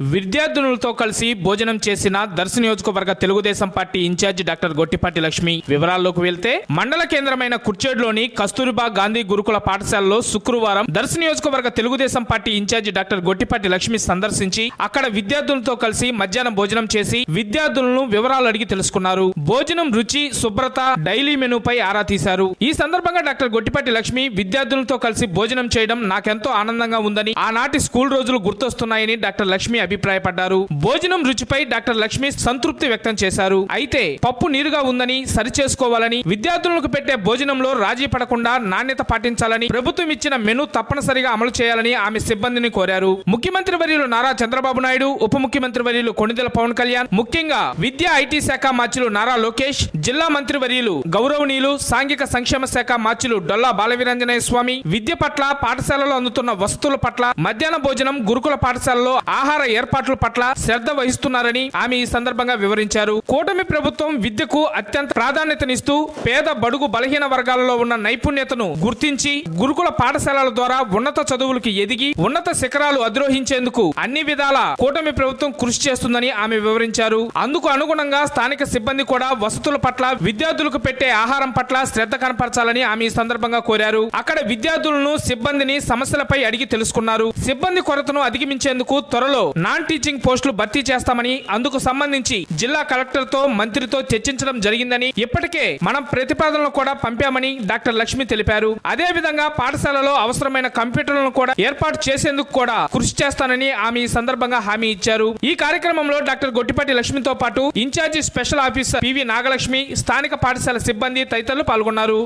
విద్యార్థినులతో కలిసి భోజనం చేసిన దర్శ నియోజకవర్గ Telugu Desam party in charge doctor Gottipati Lakshmi వివరాల్లోకి వెళ్తే మండల కేంద్రమైన కుర్చేడులోని కస్తూరిబా గాంధీ గురుకుల పాఠశాలలో శుక్రవారం దర్శ నియోజకవర్గ Telugu Desam party in charge doctor Gottipati Lakshmi సందర్శించి అక్కడ విద్యార్థులతో కలిసి మధ్యాహ్నం భోజనం చేసి విద్యార్థులను వివరాలు అడిగి తెలుసుకున్నారు. భోజనం రుచి శుభ్రత డైలీ మెనూపై ఆరా తీశారు. ఈ సందర్భంగా డాక్టర్ గొట్టిపాటి లక్ష్మి విద్యార్థులతో కలిసి భోజనం చేయడం నాకెంతో ఆనందంగా ఉందని ఆనాటి స్కూల్ రోజులు గుర్తొస్తున్నాయని డాక్టర్ లక్ష్మి అభిప్రాయపడ్డారు. భోజనం రుచిపై డాక్టర్ లక్ష్మి సంతృప్తి వ్యక్తం చేశారు. అయితే పప్పు నీరుగా ఉందని సరిచేసుకోవాలని విద్యార్థులకు పెట్టే భోజనంలో రాజీ పడకుండా నాణ్యత పాటించాలని ప్రభుత్వం ఇచ్చిన మెను తప్పనిసరిగా అమలు చేయాలని ఆమె సిబ్బందిని కోరారు. ముఖ్యమంత్రి వర్యులు నారా చంద్రబాబు నాయుడు ఉప ముఖ్యమంత్రి వర్యులు కొణిదెల పవన్ కళ్యాణ్ ముఖ్యంగా విద్యా ఐటీ శాఖ మార్చులు నారా లోకేష్ జిల్లా మంత్రి వర్యులు గౌరవనీయులు సాంఘిక సంక్షేమ శాఖ మార్చులు డొల్లా బాలవీరంజనేయ స్వామి విద్య పట్ల పాఠశాలలో అందుతున్న వసతుల పట్ల మధ్యాహ్న భోజనం గురుకుల పాఠశాలలో ఆహార ఏర్పాట్ల పట్ల శ్రద్ధ వహిస్తున్నారని ఆమె ఈ సందర్భంగా వివరించారు. కూటమి ప్రభుత్వం విద్యకు అత్యంత ప్రాధాన్యతనిస్తూ పేద బడుగు బలహీన వర్గాలలో ఉన్న నైపుణ్యతను గుర్తించి గురుకుల పాఠశాలల ద్వారా ఉన్నత చదువులకు ఎదిగి ఉన్నత శిఖరాలు అధిరోహించేందుకు అన్ని విధాల కూటమి ప్రభుత్వం కృషి చేస్తుందని ఆమె వివరించారు. అందుకు అనుగుణంగా స్థానిక సిబ్బంది కూడా వసతుల పట్ల విద్యార్థులకు పెట్టే ఆహారం పట్ల శ్రద్ధ కనపరచాలని ఆమె ఈ సందర్భంగా కోరారు. అక్కడ విద్యార్థులను సిబ్బందిని సమస్యలపై అడిగి తెలుసుకున్నారు. సిబ్బంది కొరతను అధిగమించేందుకు త్వరలో నాన్ టీచింగ్ పోస్టులు భర్తీ చేస్తామని అందుకు సంబంధించి జిల్లా కలెక్టర్తో మంత్రితో చర్చించడం జరిగిందని ఇప్పటికే మనం ప్రతిపాదనలు కూడా పంపామని డాక్టర్ లక్ష్మి తెలిపారు. అదే విధంగా పాఠశాలలో అవసరమైన కంప్యూటర్లను కూడా ఏర్పాటు చేసేందుకు కూడా కృషి చేస్తానని ఆమె ఈ సందర్భంగా హామీ ఇచ్చారు. ఈ కార్యక్రమంలో డాక్టర్ గొట్టిపాటి లక్ష్మితో పాటు in charge special officer PV Nagalakshmi స్థానిక పాఠశాల సిబ్బంది తదితరులు పాల్గొన్నారు.